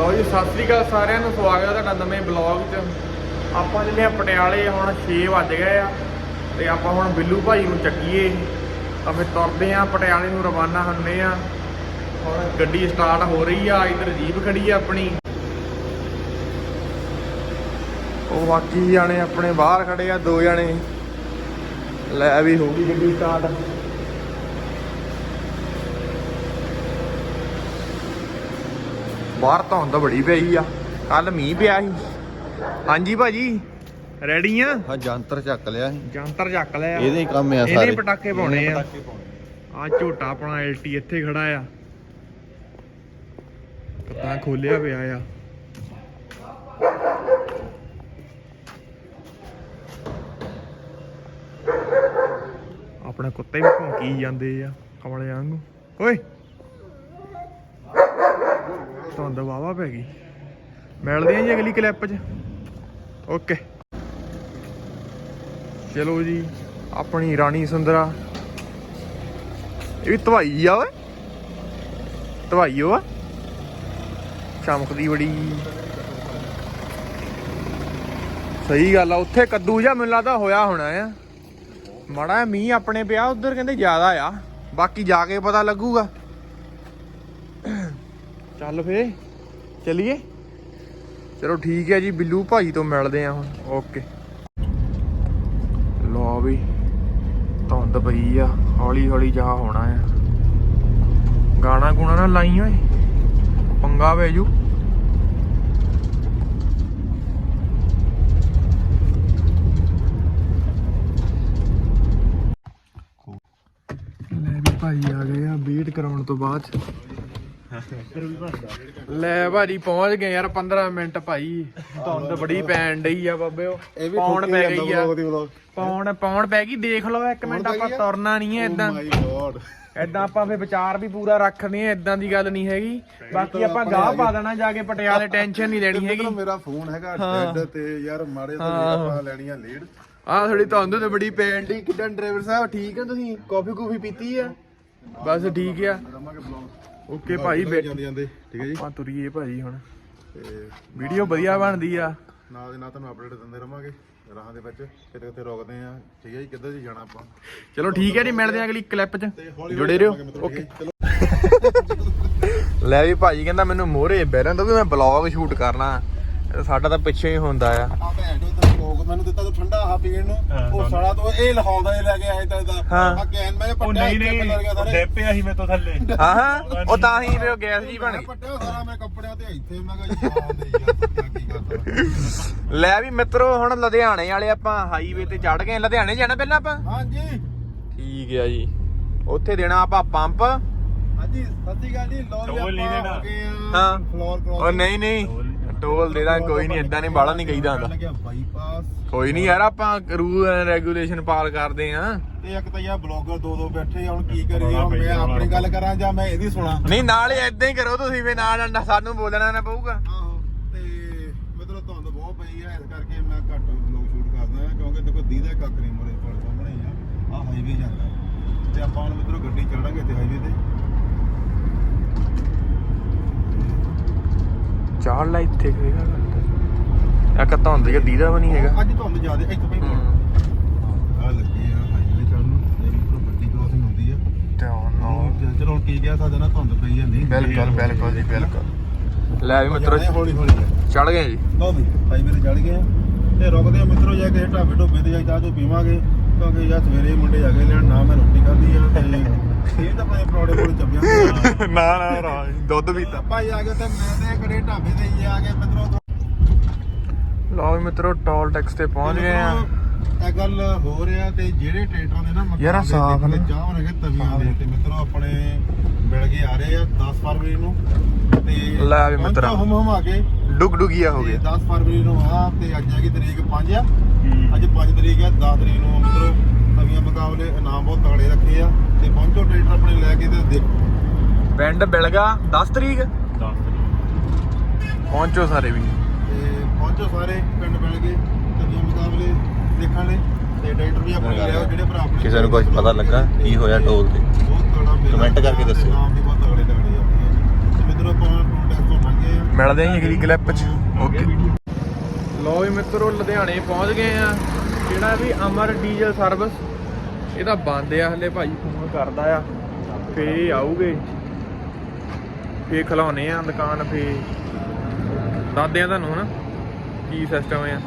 ਲਓ ਜੀ, ਸਤਿ ਸ੍ਰੀ ਅਕਾਲ ਸਾਰਿਆਂ ਨੂੰ, ਸਵਾਗਤ ਹੈ ਤੁਹਾਡਾ ਨਵੇਂ ਬਲੌਗ 'ਚ। ਆਪਾਂ ਜਿਹੜੇ ਆ ਪਟਿਆਲੇ, ਹੁਣ 6 ਵੱਜ ਗਏ ਆ ਤੇ ਆਪਾਂ ਹੁਣ ਬਿੱਲੂ ਭਾਈ ਨੂੰ ਚੱਕੀਏ। ਤਾਂ ਫਿਰ ਤੁਰਦੇ ਆ ਪਟਿਆਲੇ ਨੂੰ ਰਵਾਨਾ ਹੁੰਨੇ ਆ। ਹੁਣ ਗੱਡੀ ਸਟਾਰਟ ਹੋ ਰਹੀ ਆ, ਇਧਰ ਜੀਪ ਖੜੀ ਆ ਆਪਣੀ। ਉਹ ਬਾਕੀ ਜਾਣੇ ਆਪਣੇ ਬਾਹਰ ਖੜੇ ਆ, ਦੋ ਜਾਣੇ। ਲੈ ਵੀ ਹੋ ਗਈ ਗੱਡੀ ਸਟਾਰਟ ਬਾਹਰ ਧੁੰਦ ਬੜੀ ਪਈ ਆ। ਕੱਲ ਮੀਂਹ ਪਿਆ ਸੀ। ਹਾਂਜੀ ਭਾਜੀ। ਰੈਡੀ ਆ? ਹਾਂ ਜੰਤਰ ਚੱਕ ਲਿਆ ਸੀ। ਜੰਤਰ ਚੱਕ ਲਿਆ। ਇਹਦੇ ਹੀ ਕੰਮ ਆ ਇਹਦੇ ਸਾਰੇ। ਹੀ ਪਟਾਕੇ ਪਾਉਣੇ। ਇਹਦੇ ਆ। ਆ ਝੋਟਾ ਆਪਣਾ ਐਲਟੀ ਇੱਥੇ ਖੜਾ ਆ। ਤਾਂ ਖੋਲਿਆ ਪਿਆ ਆ। ਆਪਣੇ ਕੁੱਤੇ ਵੀ ਭੌਂਕੀ ਜਾਂਦੇ ਆ ਕਮਲੇ ਵਾਂਗੂ। ਓਏ। ਧੁੰਦ ਵਾਵਾ ਪੈ ਗਈ। ਮਿਲਦੇ ਆਂ ਜੀ ਅਗਲੀ ਕਲਿੱਪ 'ਚ। ਓਕੇ ਚਲੋ ਜੀ, ਆਪਣੀ ਰਾਣੀ ਸੁੰਦਰਾ। ਇਹ ਵੀ ਧਵਾਈ ਆ ਓਏ। ਧਵਾਈ ਓ ਆ। ਚਮਕਦੀ ਬੜੀ। ਸਹੀ ਗੱਲ ਆ, ਉੱਥੇ ਕੱਦੂ ਜਾਂ ਮੈਨੂੰ ਲੱਗਦਾ ਹੋਇਆ ਹੋਣਾ ਆ। ਮਾੜਾ ਜਿਹਾ ਮੀਂਹ ਆਪਣੇ ਪਿਆ, ਉਧਰ ਕਹਿੰਦੇ ਜ਼ਿਆਦਾ ਆ। ਬਾਕੀ ਜਾ ਕੇ ਪਤਾ ਲੱਗੂਗਾ। ਚੱਲ ਫੇ ਚਲਿਏ? ਚਲੋ ਠੀਕ ਹੈ ਜੀ, ਬਿੱਲੂ ਭਾਈ ਤੋਂ ਮਿਲਦੇ ਆ ਹੁਣ। ਓਕੇ। ਲੋ ਵੀ, ਧੁੰਦ ਪਈ ਆ ਹੌਲੀ ਹੌਲੀ ਜਾ ਹੋਣਾ ਆ। ਗਾਣਾ ਗੁਣਾ ਨਾ ਲਾਈ ਓਏ। ਪੰਗਾ ਵੇਜੂ ਲੈ ਭਾਈ ਆ ਗਏ ਆ ਬੀਟ ਕਰਾਉਣ ਤੋਂ ਬਾਅਦ। ਲੈ ਭਾਜੀ ਪਹੁੰਚ ਗਏ ਯਾਰ 15 ਮਿੰਟ ਭਾਈ। ਧੁੰਦ ਬੜੀ ਪੈਣ ਡਈ ਆ ਬਾਬੇ ਉਹ। ਇਹ ਵੀ ਪੌਣ ਪੈ ਗਈ ਆ। ਦੀ। ਪੌਣ ਪੌਣ ਪੈ ਗਈ ਦੇਖ ਲਓ ਇੱਕ ਮਿੰਟ ਆਪਾਂ ਆ? ਤੁਰਨਾ ਨਹੀਂ ਹੈ ਇਦਾਂ ਗੋਡ ਇਦਾਂ ਆਪਾਂ ਫੇ ਵਿਚਾਰ ਵੀ ਪੂਰਾ ਰੱਖਦੇ ਆ ਇਦਾਂ ਦੀ ਗੱਲ ਨਹੀਂ ਹੈਗੀ। ਬਾਕੀ ਆਪਾਂ ਗਾਹ ਪਾ ਦੇਣਾ ਜਾ ਕੇ ਪਟਿਆਲੇ ਟੈਨਸ਼ਨ ਨਹੀਂ ਲੈਣੀ ਹੈਗੀ। ਮੇਰਾ ਫੋਨ ਹੈਗਾ। ਡੈਡ ਤੇ ਯਾਰ ਮਾੜੇ ਤੋਂ। ਆਪਾਂ ਲੈਣੀ ਆ ਲੀਡ ਆਹ ਥੋੜੀ ਧੁੰਦ ਤੇ ਬੜੀ ਪੈਣ ਡਈ ਕਿਦਾਂ ਡਰਾਈਵਰ ਸਾਹਿਬ ਠੀਕ ਆ ਤੁਸੀਂ? ਕਾਫੀ ਕੂਫੀ ਪੀਤੀ ਆ? ਬਸ ਠੀਕ ਆ। ਓਕੇ ਭਾਈ ਬੈਠ ਜਾਂਦੇ ਜਾਂਦੇ ਠੀਕ ਹੈ ਜੀ। ਆਪਾਂ ਤੁਰੀਏ ਭਾਜੀ ਹੁਣ। ਤੇ ਵੀਡੀਓ ਵਧੀਆ ਬਣਦੀ ਆ। ਨਾਲ ਦੇ ਨਾਲ ਤੁਹਾਨੂੰ ਅਪਡੇਟ ਦਿੰਦੇ ਰਵਾਂਗੇ ਰਾਹਾਂ ਦੇ ਵਿੱਚ। ਕਿਤੇ ਕਿਤੇ ਰੁਕਦੇ ਆ ਠੀਕ ਹੈ ਜੀ ਕਿੱਧਰ ਜੀ ਜਾਣਾ ਆਪਾਂ? ਚਲੋ ਠੀਕ ਹੈ ਜੀ ਮਿਲਦੇ ਆ ਅਗਲੀ ਕਲਿੱਪ 'ਚ। ਜੁੜੇ ਰਹੋ। ਓਕੇ ਲੈ ਵੀ ਭਾਜੀ ਕਹਿੰਦਾ ਮੈਨੂੰ ਮੋਹਰੇ ਬੈਰਨ ਤੋਂ ਵੀ ਮੈਂ ਬਲੌਗ ਸ਼ੂਟ ਕਰਨਾ। ਸਾਡਾ ਤਾਂ ਪਿੱਛੇ ਹੀ ਹੁੰਦਾ ਆ। ਕੋਕ ਮੈਨੂੰ ਦਿੱਤਾ ਤਾਂ ਠੰਡਾ ਆ ਪੀਣ ਨੂੰ। ਉਹ ਸਾਲਾ ਤੋਂ ਇਹ ਲਹਾਉਂਦਾ ਇਹ ਲੈ ਕੇ ਆਇਆ ਤਾਂ ਇਹਦਾ ਕੈਨ ਮੈਂ ਉਹ ਪੱਟਿਆ ਨਹੀਂ ਨਹੀਂ ਸਾਰੇ। ਡੈਪਿਆ ਸੀ ਮੈਂ ਤੋਂ ਥੱਲੇ। ਹਾਂ ਹਾਂ ਉਹ ਤਾਂ ਹੀ ਫਿਰ ਗੈਸ ਜੀ ਬਣ ਗਈ। ਪੱਟਿਆ ਸਾਰਾ ਮੇਰੇ ਕੱਪੜਿਆਂ ਤੇ ਇੱਥੇ ਮੈਂ ਕਿਹਾ ਲੈ ਵੀ ਮਿੱਤਰੋ ਹੁਣ ਲੁਧਿਆਣੇ ਵਾਲੇ ਆਪਾਂ ਹਾਈਵੇ ਤੇ ਚੜ ਗਏ। ਲੁਧਿਆਣੇ ਜਾਣਾ ਪਹਿਲਾਂ ਆਪਾਂ? ਹਾਂਜੀ। ਠੀਕ ਆ ਜੀ। ਉੱਥੇ ਦੇਣਾ ਆਪਾਂ ਪੰਪ। ਹਾਂਜੀ ਸੱਚੀ ਗੱਲ ਜੀ। ਲੋ ਜੀ ਆਪਾਂ। ਹੋ। ਫਲੋਰ ਕ੍ਰੋਸ ਉਹ ਨਹੀਂ ਨਹੀਂ। ਟੋਲ ਦੇ ਦਾਂ ਕੋਈ ਨਹੀਂ ਇਦਾਂ ਨਹੀਂ ਬਾਲਾ ਨਹੀਂ ਕਹੀਦਾ ਹੁੰਦਾ। ਲੱਗਿਆ ਬਾਈਪਾਸ ਕੋਈ ਨਹੀਂ ਯਾਰ ਆਪਾਂ ਰੂਲ ਐਂਡ ਰੈਗੂਲੇਸ਼ਨ ਪਾਲ ਕਰਦੇ ਆ। ਤੇ ਇੱਕ ਤਾਂ ਯਾ ਬਲੌਗਰ ਦੋ ਦੋ ਬੈਠੇ ਆ, ਹੁਣ ਕੀ ਕਰੀਏ? ਹੁਣ ਮੈਂ ਆਪਣੀ ਗੱਲ ਕਰਾਂ ਜਾਂ ਮੈਂ ਇਹਦੀ ਸੁਣਾ? ਨਹੀਂ ਨਾਲ ਹੀ ਇਦਾਂ ਹੀ ਕਰੋ ਤੁਸੀਂ ਵੀ ਨਾਲ ਨਾਲ ਸਾਨੂੰ ਬੋਲਣਾ ਨਾ ਪਊਗਾ। ਆਹੋ ਤੇ ਮਤਲਬ ਧੁੰਦ ਬਹੁਤ ਪਈ ਆ ਇਸ ਕਰਕੇ ਮੈਂ ਘੱਟ ਬਲੌਗ ਸ਼ੂਟ ਕਰਦਾ ਹਾਂ ਕਿਉਂਕਿ ਦੇਖੋ ਦੀਦਾ ਕੱਖ ਨਹੀਂ ਮੋਰੇ ਕੋਲ ਸਾਹਮਣੇ ਆ ਆ ਹਾਈਵੇ ਜਾਂਦਾ। ਤੇ ਆਪਾਂ ਹੁਣ ਮਿੱਤਰੋ ਗੱਡੀ ਚੜਾਂਗੇ ਤੇ ਹਾਈਵੇ ਤੇ। ਚਾੜ ਲੈ ਇੱਥੇ ਕਿਹੜਾ ਇੱਕ ਧੁੰਦ ਜਿਹਾ ਦੀਦਾ ਵੀ ਨਹੀਂ ਹੈਗਾ। ਅੱਜ ਧੁੰਦ ਜ਼ਿਆਦਾ ਇੱਥੇ ਪਈ ਆ ਲੱਗੇ ਆ ਹਾਈਵੇ ਚੜਨ ਨੂੰ ਇਹ ਮਿੱਤਰੋ ਬੱਤੀ ਕ੍ਰੋਸਿੰਗ ਹੁੰਦੀ ਆ। ਧਿਆਨ ਨਾਲ ਚਲੋ- ਚਲੋ ਹੁਣ ਕੀ ਕਹਿ ਸਕਦੇ ਨਾ ਧੁੰਦ ਪਈ ਆ ਨਹੀਂ। ਬਿਲਕੁਲ ਬਿਲਕੁਲ ਜੀ ਬਿਲਕੁਲ। ਲੈ ਵੀ ਮਿੱਤਰੋ ਹੌਲੀ ਹੌਲੀ ਚੜ ਗਏ ਜੀ। ਲਓ ਵੀ ਹਾਈਵੇ ਤੇ ਚੜ ਗਏ ਆ। ਤੇ ਰੁਕਦੇ ਆ ਮਿੱਤਰੋ ਜਾ ਕੇ ਢਾਬੇ ਢੋਬੇ ਤੇ ਜਾ ਚਾਹ ਚੋ ਪੀਵਾਂਗੇ ਕਿਉਂਕਿ ਯਾਰ ਸਵੇਰੇ ਮੁੰਡੇ ਆ ਗਏ ਲੈਣ ਨਾ ਮੈਂ ਰੋਟੀ ਖਾਧੀ ਆ ਤੇ ਇਹ ਤਾਂ ਪਰੌੜੇ ਕੋਲ ਨਾ ਨਾ ਰਾਜ ਦੁੱਧ ਪੀਤਾ ਆਪਾਂ ਆ ਗਏ ਤੇ ਮੈਂ ਤੇ ਕੜੇ ਢਾਬੇ ਤੇ ਹੀ ਆ ਗਏ ਮਿੱਤਰੋ। ਲਓ ਮਿੱਤਰੋ ਟੋਲ ਟੈਕਸ ਤੇ ਪਹੁੰਚ ਗਏ ਆ। ਇਹ ਗੱਲ ਹੋ ਰਿਹਾ ਤੇ ਜਿਹੜੇ ਟਰੈਕਟਰਾਂ ਦੇ ਨਾ ਯਾਰ ਸਾਫ਼ ਨੇ। ਚਾਹ ਹੋਣਗੇ ਤਵੀਆਂ ਦੇ ਤੇ ਮਿੱਤਰੋ ਆਪਣੇ ਮਿਲ ਕੇ ਆ ਰਹੇ ਆ 10 ਫਰਵਰੀ ਨੂੰ। ਤੇ ਲੈ ਵੀ ਮਿੱਤਰਾ। ਹਮ ਹਮ ਆ ਕੇ। ਡੁਗ ਡੁਗੀਆ ਹੋ ਗਿਆ 10 ਫਰਵਰੀ ਨੂੰ ਆ ਤੇ ਅੱਜ ਹੈਗੀ ਤਰੀਕ 5 ਆ। ਅੱਜ 5 ਤਰੀਕ ਆ 10 ਤਰੀਕ ਨੂੰ ਮਿੱਤਰੋ ਨਵੀਆਂ ਮੁਕਾਬਲੇ ਇਨਾਮ ਬਹੁਤ ਤਗੜੇ ਰੱਖੇ ਆ। ਤੇ ਪਹੁੰਚੋ ਟਰੈਕਟਰ ਆਪਣੇ ਲੈ ਕੇ ਤੇ ਦੇਖੋ। ਪਿੰਡ ਬਿਲਗਾ 10 ਤਰੀਕ? ਪਹੁੰਚੋ ਸਾਰੇ ਵੀ। ਤੇ ਪਹੁੰਚੋ ਸਾਰੇ ਪਿੰਡ ਮਿਲ ਕੇ ਨਵੀਆਂ ਮੁਕਾਬਲੇ ਦੇਖਣ ਲਈ। ਤੇ ਟਰੈਕਟਰ ਵੀ ਆਪਣੇ ਘਰੇ ਆਓ ਜਿਹੜੇ ਭਰਾ ਆਪਣੇ ਕਿਸੇ ਨੂੰ ਕੁਝ ਪਤਾ ਲੱਗਾ ਕੀ ਹੋਇਆ ਟੋਲ ਤੇ? ਬਹੁਤ ਤਗੜਾ ਮੇਲਾ ਕਮੈਂਟ ਕਰਕੇ ਦੱਸਿਓ। ਨਾਮ ਵੀ ਬਹੁਤ ਤਗੜੇ ਤਗੜੇ ਆ। ਆਪਣੇ ਤੇ ਮਿੱਤਰੋ ਆਪਾਂ ਟੂਲ ਟੈਸਟ ਤੋਂ ਲੰਘੇ ਆ। ਮਿਲਦੇ ਆਂ ਅਗਲੀ ਕਲਿੱਪ 'ਚ। ਓਕੇ ਲੋ ਵੀ ਮਿੱਤਰੋ ਲੁਧਿਆਣੇ ਪਹੁੰਚ ਗਏ ਆ। ਜਿਹੜਾ ਵੀ ਅਮਰ ਡੀਜ਼ਲ ਸਰਵਿਸ ਇਹਦਾ ਬੰਦ ਆ ਹਲੇ ਭਾਈ। ਫੋਨ ਕਰਦਾ ਆ ਫੇ ਆਊਗੇ। ਫੇ ਖਲਾਉਨੇ ਆ ਦੁਕਾਨ ਫੇ ਦੱਸਦੇ ਆ ਤੁਹਾਨੂੰ ਹਨਾ ਕੀ ਸਿਸਟਮ ਆ।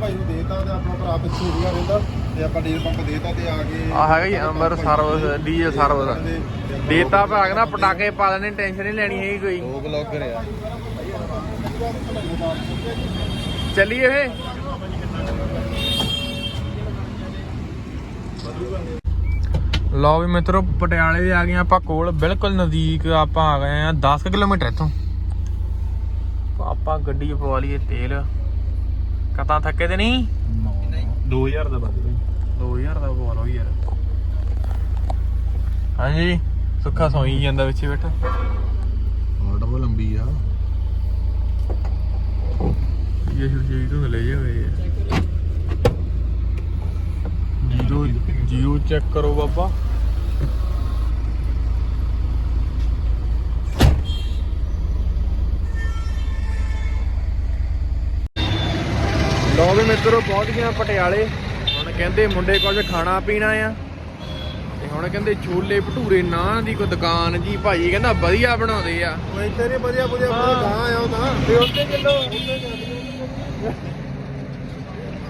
ਭਾਈ ਨੂੰ ਦੇਤਾ ਤੇ ਆਪਣਾ ਭਰਾ ਪਿੱਛੇ ਸੀਗਾ ਰਹਿੰਦਾ ਤੇ ਆਪਾਂ ਡੀਜ਼ਲ ਪੰਪ ਦੇਤਾ ਤੇ ਆ ਕੇ ਆ ਹੈਗਾ ਜੀ ਅਮਰ ਸਰਵਿਸ ਡੀਜ਼ਲ ਸਰਵਿਸ ਦੇਤਾ ਭਾਗ ਨਾ ਪਟਾਕੇ ਪਾ ਲੈਣੇ ਟੈਨਸ਼ਨ ਨਹੀਂ ਲੈਣੀ ਹੈਗੀ ਕੋਈ। ਦੋ ਬਲੌਗਰ ਆ। ਚੱਲੀਏ ਫੇ ਲਓ ਵੀ ਮਿੱਤਰੋ ਪਟਿਆਲੇ ਦੇ ਆ ਗਏ ਆਪਾਂ ਕੋਲ ਬਿਲਕੁਲ ਨਜ਼ਦੀਕ ਆਪਾਂ ਆ ਗਏ ਆ 10 ਕਿਲੋਮੀਟਰ ਇੱਥੋਂ। ਆਪਾਂ ਗੱਡੀ ਪਵਾ ਲਈਏ ਤੇਲ। ਕਤਾਂ ਥੱਕੇ ਤੇ ਨਹੀਂ? 2000 ਦਾ ਬਸ 2000 ਦਾ ਪਵਾ ਲਓ ਯਾਰ। ਹਾਂਜੀ ਸੁੱਖਾ ਸੌਈ ਜਾਂਦਾ ਵਿੱਚ ਬੈਠਾ। ਆਰਡਰ ਉਹ ਲੰਬੀ ਆ। ਇਹ ਜੀ ਤੋਂ ਲੈ ਜਾਵੇ ਜੀਰੋ ਚੈੱਕ ਕਰੋ ਬਾਬਾ। ਲੋ ਵੀ ਮਿੱਤਰੋ ਪਹੁੰਚ ਗਏ ਆ ਪਟਿਆਲੇ। ਹੁਣ ਕਹਿੰਦੇ ਮੁੰਡੇ ਕੁਝ ਖਾਣਾ ਪੀਣਾ ਆ। ਤੇ ਹੁਣ ਕਹਿੰਦੇ ਛੋਲੇ ਭਟੂਰੇ ਨਾਂ ਦੀ ਕੋਈ ਦੁਕਾਨ ਜੀ ਭਾਈ ਕਹਿੰਦਾ ਵਧੀਆ ਬਣਾਉਂਦੇ ਆ। ਉਹ ਇੱਥੇ ਵਧੀਆ ਵਧੀਆ। ਗਾਂ ਆ ਉਹ ਤਾਂ। ਤੇ ਉੱਤੇ ਚੱਲੋ